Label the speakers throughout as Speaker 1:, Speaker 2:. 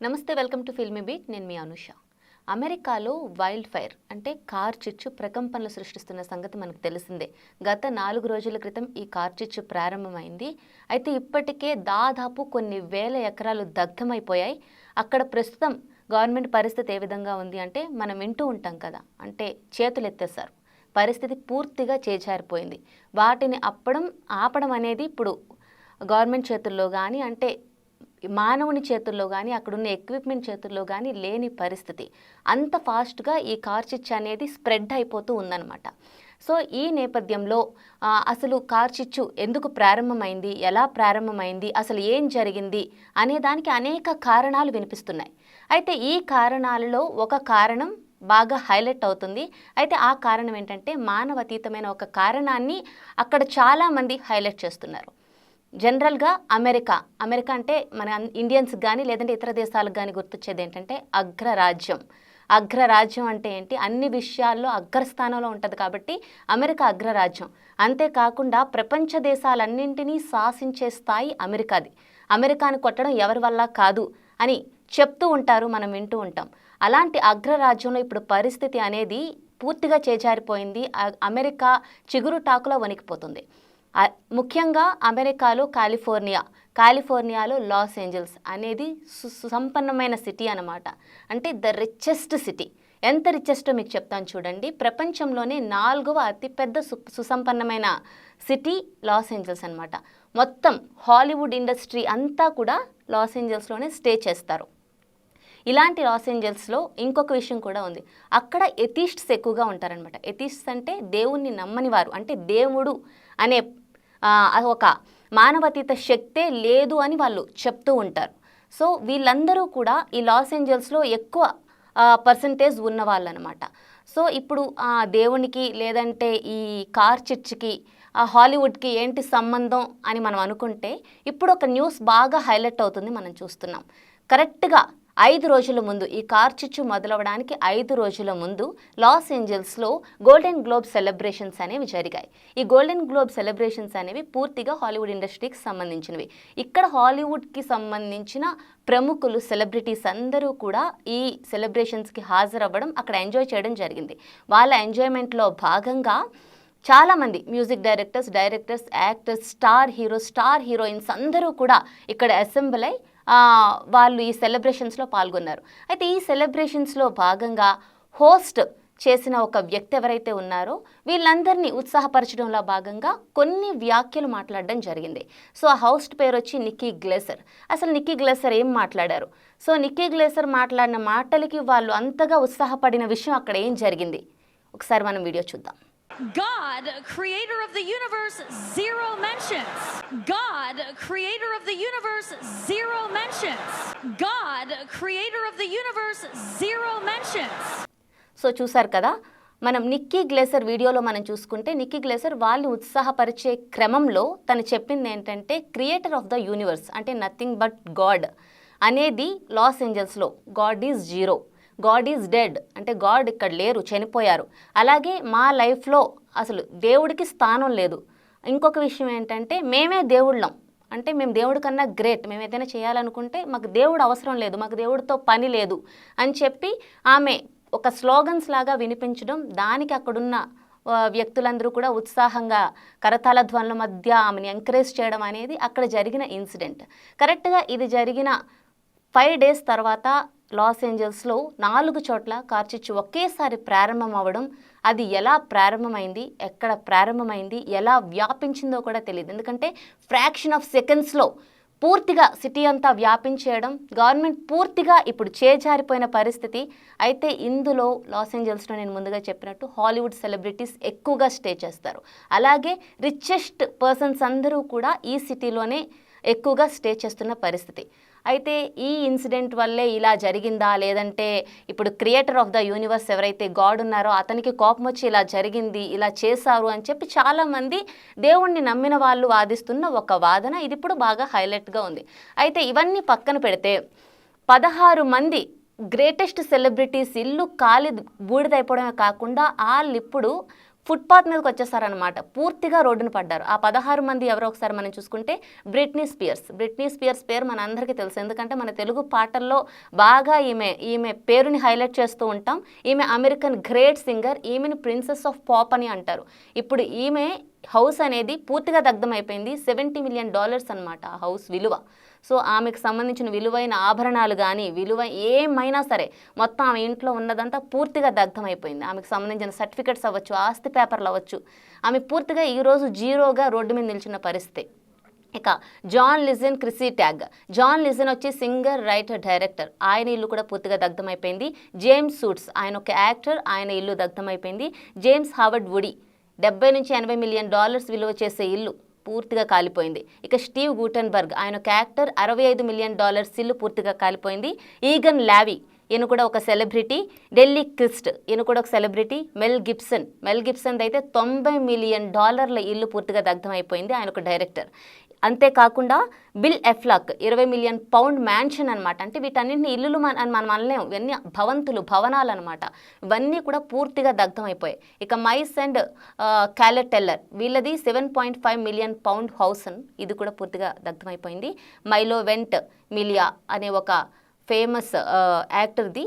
Speaker 1: నమస్తే welcome to filmy beat. నేను మీ అనుష. అమెరికాలో వైల్డ్ ఫైర్ అంటే కార్ చిచ్చు ప్రకంపనలు సృష్టిస్తున్న సంగతి మనకు తెలిసిందే. గత నాలుగు రోజుల క్రితం ఈ కార్ చిచ్చు ప్రారంభమైంది. అయితే ఇప్పటికే దాదాపు కొన్ని వేల ఎకరాలు దగ్ధమైపోయాయి. అక్కడ ప్రస్తుతం గవర్నమెంట్ పరిస్థితి ఏ విధంగా ఉంది అంటే మనం వింటూ ఉంటాం కదా అంటే చేతులు ఎత్తేస్తారు పరిస్థితి పూర్తిగా చేజారిపోయింది. వాటిని అప్పడం ఆపడం అనేది ఇప్పుడు గవర్నమెంట్ చేతుల్లో కానీ అంటే మానవుని చేతుల్లో కానీ అక్కడున్న ఎక్విప్మెంట్ చేతుల్లో కానీ లేని పరిస్థితి. అంత ఫాస్ట్గా ఈ కార్చిచ్చు అనేది స్ప్రెడ్ అయిపోతూ ఉందన్నమాట. సో ఈ నేపథ్యంలో అసలు కార్చిచ్చు ఎందుకు ప్రారంభమైంది? ఎలా ప్రారంభమైంది? అసలు ఏం జరిగింది? అనే దానికి అనేక కారణాలు వినిపిస్తున్నాయి. అయితే ఈ కారణాలలో ఒక కారణం బాగా హైలైట్ అవుతుంది. అయితే ఆ కారణం ఏంటంటే మానవతీతమైన ఒక కారణాన్ని అక్కడ చాలామంది హైలైట్ చేస్తున్నారు. జనరల్గా అమెరికా అమెరికా అంటే మన ఇండియన్స్ కానీ లేదంటే ఇతర దేశాలకు కానీ గుర్తొచ్చేది ఏంటంటే అగ్రరాజ్యం. అగ్రరాజ్యం అంటే ఏంటి? అన్ని విషయాల్లో అగ్రస్థానంలో ఉంటుంది కాబట్టి అమెరికా అగ్రరాజ్యం. అంతేకాకుండా ప్రపంచ దేశాలన్నింటినీ శాసించే స్థాయి అమెరికాది. అమెరికాను కొట్టడం ఎవరి వల్ల కాదు అని చెప్తూ ఉంటారు మనం వింటూ ఉంటాం. అలాంటి అగ్రరాజ్యంలో ఇప్పుడు పరిస్థితి అనేది పూర్తిగా చేజారిపోయింది. అమెరికా చిగురు టాకులో వణికిపోతుంది. ముఖ్యంగా అమెరికాలో కాలిఫోర్నియా కాలిఫోర్నియాలో లాస్ ఏంజల్స్ అనేది సు- సుసంపన్నమైన సిటీ అన్నమాట. అంటే ద రిచెస్ట్ సిటీ. ఎంత రిచెస్టో మీకు చెప్తాను చూడండి. ప్రపంచంలోనే నాలుగవ అతిపెద్ద సు సుసంపన్నమైన సిటీ లాస్ ఏంజల్స్ అన్నమాట. మొత్తం హాలీవుడ్ ఇండస్ట్రీ అంతా కూడా లాస్ ఏంజల్స్లోనే స్టే చేస్తారు. ఇలాంటి లాస్ ఏంజల్స్లో ఇంకొక విషయం కూడా ఉంది. అక్కడ ఎథిస్ట్స్ ఎక్కువగా ఉంటారనమాట ఎథిస్ట్స్ అంటే దేవుణ్ణి నమ్మని వారు అంటే దేవుడు అనే ఒక మానవతీత శక్తే లేదు అని వాళ్ళు చెప్తూ ఉంటారు. సో వీళ్ళందరూ కూడా ఈ లాస్ ఏంజల్స్లో ఎక్కువ పర్సంటేజ్ ఉన్న వాళ్ళు అనమాట సో ఇప్పుడు ఆ దేవునికి లేదంటే ఈ కార్ చర్చ్కి ఆ హాలీవుడ్కి ఏంటి సంబంధం అని మనం అనుకుంటే ఇప్పుడు ఒక న్యూస్ బాగా హైలైట్ అవుతుంది మనం చూస్తున్నాం. కరెక్ట్గా ఐదు రోజుల ముందు ఈ కార్ చిచ్చు మొదలవడానికి ఐదు రోజుల ముందు లాస్ ఏంజల్స్లో గోల్డెన్ గ్లోబ్ సెలబ్రేషన్స్ అనేవి జరిగాయి. ఈ గోల్డెన్ గ్లోబ్ సెలబ్రేషన్స్ అనేవి పూర్తిగా హాలీవుడ్ ఇండస్ట్రీకి సంబంధించినవి. ఇక్కడ హాలీవుడ్కి సంబంధించిన ప్రముఖులు సెలబ్రిటీస్ అందరూ కూడా ఈ సెలబ్రేషన్స్కి హాజరవ్వడం అక్కడ ఎంజాయ్ చేయడం జరిగింది. వాళ్ళ ఎంజాయ్మెంట్లో భాగంగా చాలామంది music directors directors actors star hero star heroines అందరూ కూడా ఇక్కడ అసెంబ్ల్ అయి వాళ్ళు ఈ సెలబ్రేషన్స్లో పాల్గొన్నారు. అయితే ఈ సెలబ్రేషన్స్లో భాగంగా హోస్ట్ చేసిన ఒక వ్యక్తి ఎవరైతే ఉన్నారో వీళ్ళందరినీ ఉత్సాహపరచడంలో భాగంగా కొన్ని వ్యాఖ్యలు మాట్లాడడం జరిగింది. సో ఆ హోస్ట్ పేరు వచ్చి నిక్కీ గ్లేసర్. అసలు నిక్కీ గ్లేసర్ ఏం మాట్లాడారు? సో నిక్కీ గ్లేసర్ మాట్లాడిన మాటలకి వాళ్ళు అంతగా ఉత్సాహపడిన విషయం అక్కడ ఏం జరిగింది? ఒకసారి మనం వీడియో చూద్దాం.
Speaker 2: God, creator of the universe, zero mentions. God, creator of the universe, zero mentions. God, creator of the universe, zero mentions.
Speaker 1: So చూసారు కదా మనం నిక్కీ గ్లేసర్ వీడియోలో మనం చూసుకుంటే నిక్కీ గ్లేసర్ వాళ్ళని ఉత్సాహపరిచే క్రమంలో తను చెప్పింది ఏంటంటే క్రియేటర్ ఆఫ్ ద యూనివర్స్ అంటే నథింగ్ బట్ గాడ్ అనేది Los ఏంజల్స్లో god is zero god is dead అంటే గాడ్ ఇక్కడ లేరు చనిపోయారు. అలాగే మా లైఫ్లో అసలు దేవుడికి స్థానం లేదు. ఇంకొక విషయం ఏంటంటే మేమే దేవుళ్ళం. అంటే మేము దేవుడి కన్నా గ్రేట్ మేము ఏదైనా చేయాలనుకుంటే మాకు దేవుడు అవసరం లేదు మాకు దేవుడితో పని లేదు అని చెప్పి ఆమె ఒక స్లోగన్స్ లాగా వినిపించడం దానికి అక్కడున్న వ్యక్తులందరూ కూడా ఉత్సాహంగా కరతాళ ధ్వనుల మధ్య ఆమెను ఎంకరేజ్ చేయడం అనేది అక్కడ జరిగిన ఇన్సిడెంట్ కరెక్ట్గా ఇది జరిగిన ఫైవ్ డేస్ తర్వాత లాస్ ఏంజల్స్లో నాలుగు చోట్ల కార్చిచ్చు ఒకేసారి ప్రారంభం అవ్వడం అది ఎలా ప్రారంభమైంది ఎక్కడ ప్రారంభమైంది ఎలా వ్యాపించిందో కూడా తెలియదు ఎందుకంటే ఫ్రాక్షన్ ఆఫ్ సెకండ్స్లో పూర్తిగా సిటీ అంతా వ్యాపించేయడం గవర్నమెంట్ పూర్తిగా ఇప్పుడు చేజారిపోయిన పరిస్థితి. అయితే ఇందులో లాస్ ఏంజల్స్లో నేను ముందుగా చెప్పినట్టు హాలీవుడ్ సెలబ్రిటీస్ ఎక్కువగా స్టే చేస్తారు. అలాగే రిచెస్ట్ పర్సన్స్ అందరూ కూడా ఈ సిటీలోనే ఎక్కువగా స్టే చేస్తున్న పరిస్థితి. అయితే ఈ ఇన్సిడెంట్ వల్లే ఇలా జరిగిందా? లేదంటే ఇప్పుడు క్రియేటర్ ఆఫ్ ద యూనివర్స్ ఎవరైతే గాడ్ ఉన్నారో అతనికి కోపం వచ్చి ఇలా జరిగింది ఇలా చేశారు అని చెప్పి చాలామంది దేవుణ్ణి నమ్మిన వాళ్ళు వాదిస్తున్న ఒక వాదన ఇది ఇప్పుడు బాగా హైలైట్గా ఉంది. అయితే ఇవన్నీ పక్కన పెడితే పదహారు మంది గ్రేటెస్ట్ సెలబ్రిటీస్ ఇల్లు కాలి బూడిదైపోవడమే కాకుండా వాళ్ళు ఇప్పుడు ఫుట్పాత్ మీదకి వచ్చేసారనమాట పూర్తిగా రోడ్డున పడ్డారు. ఆ పదహారు మంది ఎవరో ఒకసారి మనం చూసుకుంటే బ్రిట్నీ స్పియర్స్. బ్రిట్నీ స్పియర్స్ పేరు మన అందరికీ తెలుసు. ఎందుకంటే మన తెలుగు పాటల్లో బాగా ఈమె ఈమె పేరుని హైలైట్ చేస్తూ ఉంటాం. ఈమె అమెరికన్ గ్రేట్ సింగర్ ఈమెను ప్రిన్సెస్ ఆఫ్ పాప్ అని అంటారు. ఇప్పుడు ఈమె హౌస్ అనేది పూర్తిగా దగ్ధమైపోయింది. సెవెంటీ మిలియన్ డాలర్స్ అనమాట ఆ హౌస్ విలువ. సో ఆమెకు సంబంధించిన విలువైన ఆభరణాలు కానీ విలువ ఏమైనా సరే మొత్తం ఆమె ఇంట్లో ఉన్నదంతా పూర్తిగా దగ్ధమైపోయింది. ఆమెకు సంబంధించిన సర్టిఫికెట్స్ అవ్వచ్చు ఆస్తి పేపర్లు అవ్వచ్చు. ఆమె పూర్తిగా ఈరోజు జీరోగా రోడ్డు మీద నిలిచిన పరిస్థితి. ఇక జాన్ లిజన్ క్రిసీ ట్యాగ్. జాన్ లిజన్ వచ్చి సింగర్ రైటర్ డైరెక్టర్. ఆయన ఇల్లు కూడా పూర్తిగా దగ్ధమైపోయింది. James suits. ఆయన ఒక యాక్టర్. ఆయన ఇల్లు దగ్ధమైపోయింది. James Howard woody. డెబ్బై నుంచి ఎనభై మిలియన్ డాలర్స్ విలువ చేసే ఇల్లు. పూర్తిగా కాలిపోయింది. ఇక స్టీవ్ గూటన్బర్గ్ ఆయన క్యారెక్టర్ అరవై ఐదు మిలియన్ డాలర్స్ ఇల్లు పూర్తిగా కాలిపోయింది. ఈగన్ లావీ ఈయన కూడా ఒక సెలబ్రిటీ. ఢిల్లీ క్రిస్ట్ ఈయన కూడా ఒక celebrity. Mel Gibson Mel Gibson అయితే తొంభై మిలియన్ డాలర్ల ఇల్లు పూర్తిగా దగ్ధమైపోయింది ఆయన ఒక డైరెక్టర్. అంతేకాకుండా బిల్ ఎఫ్లాక్ ఇరవై మిలియన్ పౌండ్ మ్యాన్షన్ అనమాట అంటే వీటన్నింటిని ఇల్లులు మన మనం అనలేము ఇవన్నీ భవంతులు భవనాలు అనమాట ఇవన్నీ కూడా పూర్తిగా దగ్ధమైపోయాయి. ఇక మైస్ అండ్ క్యాలెటెల్లర్ వీళ్ళది seven point five million pound house ఇది కూడా పూర్తిగా దగ్ధమైపోయింది. మైలో వెంట్ మిలియా అనే ఒక ఫేమస్ యాక్టర్ది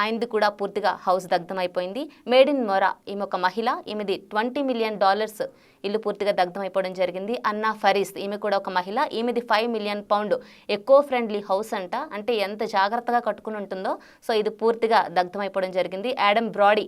Speaker 1: ఆయనది కూడా పూర్తిగా హౌస్ దగ్ధమైపోయింది. మేడ్ ఇన్ మొరా ఈమె ఒక మహిళ ఈమెది ట్వంటీ మిలియన్ డాలర్స్ ఇల్లు పూర్తిగా దగ్ధమైపోవడం జరిగింది. అన్నా ఫరీస్ ఈమె కూడా ఒక మహిళ ఈమెది ఫైవ్ మిలియన్ పౌండ్ ఎక్కువ ఫ్రెండ్లీ హౌస్ అంట. అంటే ఎంత జాగ్రత్తగా కట్టుకుని ఉంటుందో సో ఇది పూర్తిగా దగ్ధమైపోవడం జరిగింది. Adam Brody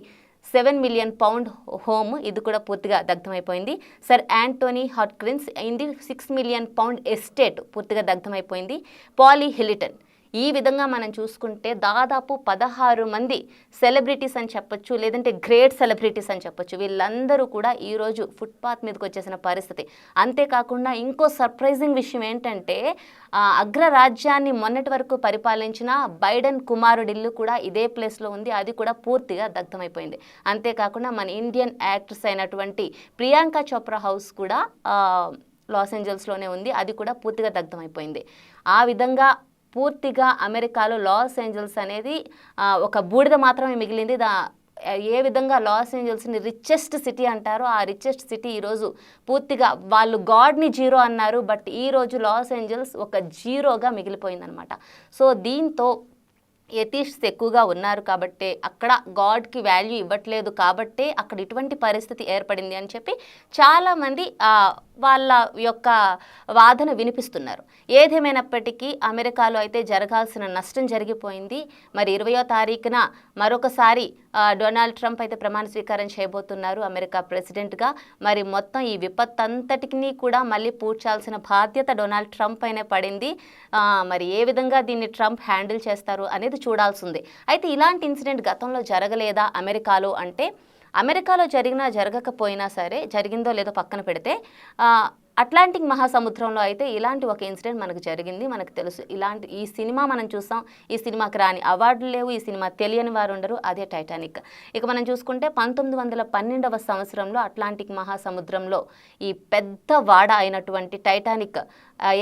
Speaker 1: seven million pound home ఇది కూడా పూర్తిగా దగ్ధమైపోయింది. సర్ యాంటోనీ హాట్క్రిన్స్ ఇది సిక్స్ మిలియన్ పౌండ్ ఎస్టేట్ పూర్తిగా దగ్ధమైపోయింది. పాలీ హిలిటన్ ఈ విధంగా మనం చూసుకుంటే దాదాపు పదహారు మంది సెలబ్రిటీస్ అని చెప్పొచ్చు లేదంటే గ్రేట్ సెలబ్రిటీస్ అని చెప్పొచ్చు. వీళ్ళందరూ కూడా ఈరోజు ఫుట్పాత్ మీదకి వచ్చేసిన పరిస్థితి. అంతేకాకుండా ఇంకో సర్ప్రైజింగ్ విషయం ఏంటంటే అగ్రరాజ్యాన్ని మొన్నటి వరకు పరిపాలించిన బైడెన్ కుమారుడిల్లు కూడా ఇదే ప్లేస్లో ఉంది. అది కూడా పూర్తిగా దగ్ధమైపోయింది. అంతేకాకుండా మన ఇండియన్ యాక్ట్రెస్ అయినటువంటి ప్రియాంక చోప్రా హౌస్ కూడా లాస్ ఏంజల్స్లోనే ఉంది. అది కూడా పూర్తిగా దగ్ధమైపోయింది. ఆ విధంగా పూర్తిగా అమెరికాలో లాస్ ఏంజల్స్ అనేది ఒక బూడిద మాత్రమే మిగిలింది. దా ఏ విధంగా లాస్ ఏంజల్స్ని రిచెస్ట్ సిటీ అంటారో ఆ రిచెస్ట్ సిటీ ఈరోజు పూర్తిగా వాళ్ళు గాడ్ని జీరో అన్నారు. బట్ ఈరోజు లాస్ ఏంజల్స్ ఒక జీరోగా మిగిలిపోయిందనమాట. సో దీంతో ఎథిస్ట్స్ ఎక్కువగా ఉన్నారు కాబట్టి అక్కడ గాడ్కి వాల్యూ ఇవ్వట్లేదు కాబట్టే అక్కడ ఇటువంటి పరిస్థితి ఏర్పడింది అని చెప్పి చాలామంది వాళ్ళ యొక్క వాదన వినిపిస్తున్నారు. ఏదేమైనప్పటికీ అమెరికాలో అయితే జరగాల్సిన నష్టం జరిగిపోయింది. మరి ఇరవయో తారీఖున మరొకసారి డొనాల్డ్ ట్రంప్ అయితే ప్రమాణ స్వీకారం చేయబోతున్నారు అమెరికా ప్రెసిడెంట్గా. మరి మొత్తం ఈ విపత్తు కూడా మళ్ళీ పూడ్చాల్సిన బాధ్యత డొనాల్డ్ ట్రంప్ అయినే పడింది. మరి ఏ విధంగా దీన్ని ట్రంప్ హ్యాండిల్ చేస్తారు అనేది చూడాల్సింది అయితే ఇలాంటి ఇన్సిడెంట్ గతంలో జరగలేదా అమెరికాలో అంటే అమెరికాలో జరిగినా జరగకపోయినా సరే జరిగిందో లేదో పక్కన పెడితే అట్లాంటిక్ మహాసముద్రంలో అయితే ఇలాంటి ఒక ఇన్సిడెంట్ మనకు జరిగింది. మనకు తెలుసు ఇలాంటి ఈ సినిమా మనం చూస్తాం ఈ సినిమాకి రాని అవార్డులు లేవు. ఈ సినిమా తెలియని వారు ఉండరు. అదే టైటానిక్ ఇక మనం చూసుకుంటే పంతొమ్మిది వందల పన్నెండవ సంవత్సరంలో అట్లాంటిక్ మహాసముద్రంలో ఈ పెద్ద వాడ అయినటువంటి టైటానిక్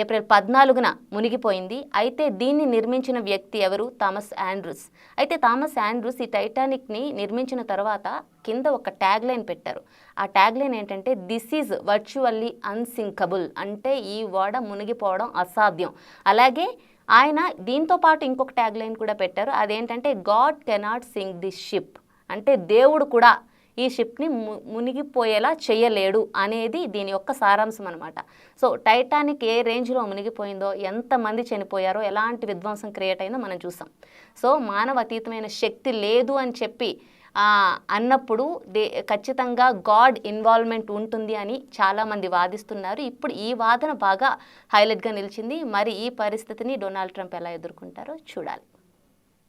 Speaker 1: ఏప్రిల్ పద్నాలుగున మునిగిపోయింది. అయితే దీన్ని నిర్మించిన వ్యక్తి ఎవరు? Thomas Andrews. అయితే థామస్ ఆండ్రూస్ ఈ టైటానిక్ని నిర్మించిన తర్వాత కింద ఒక ట్యాగ్ లైన్ పెట్టారు. ఆ ట్యాగ్ లైన్ ఏంటంటే దిస్ ఈజ్ వర్చువల్లీ అన్సింకబుల్ అంటే ఈ ఓడ మునిగిపోవడం అసాధ్యం. అలాగే ఆయన దీంతో పాటు ఇంకొక ట్యాగ్ లైన్ కూడా పెట్టారు. అదేంటంటే god cannot sink this ship అంటే దేవుడు కూడా ఈ షిప్ని ము మునిగిపోయేలా చేయలేడు అనేది దీని యొక్క సారాంశం అనమాట సో టైటానిక్ ఏ రేంజ్లో మునిగిపోయిందో ఎంతమంది చనిపోయారో ఎలాంటి విధ్వంసం క్రియేట్ అయిందో మనం చూసాం సో మానవ అతీతమైన శక్తి లేదు అని చెప్పి అన్నప్పుడు దే ఖచ్చితంగా గాడ్ ఇన్వాల్వ్మెంట్ ఉంటుంది అని చాలామంది వాదిస్తున్నారు. ఇప్పుడు ఈ వాదన బాగా హైలైట్గా నిలిచింది. మరి ఈ పరిస్థితిని డొనాల్డ్ ట్రంప్ ఎలా ఎదుర్కొంటారో చూడాలి.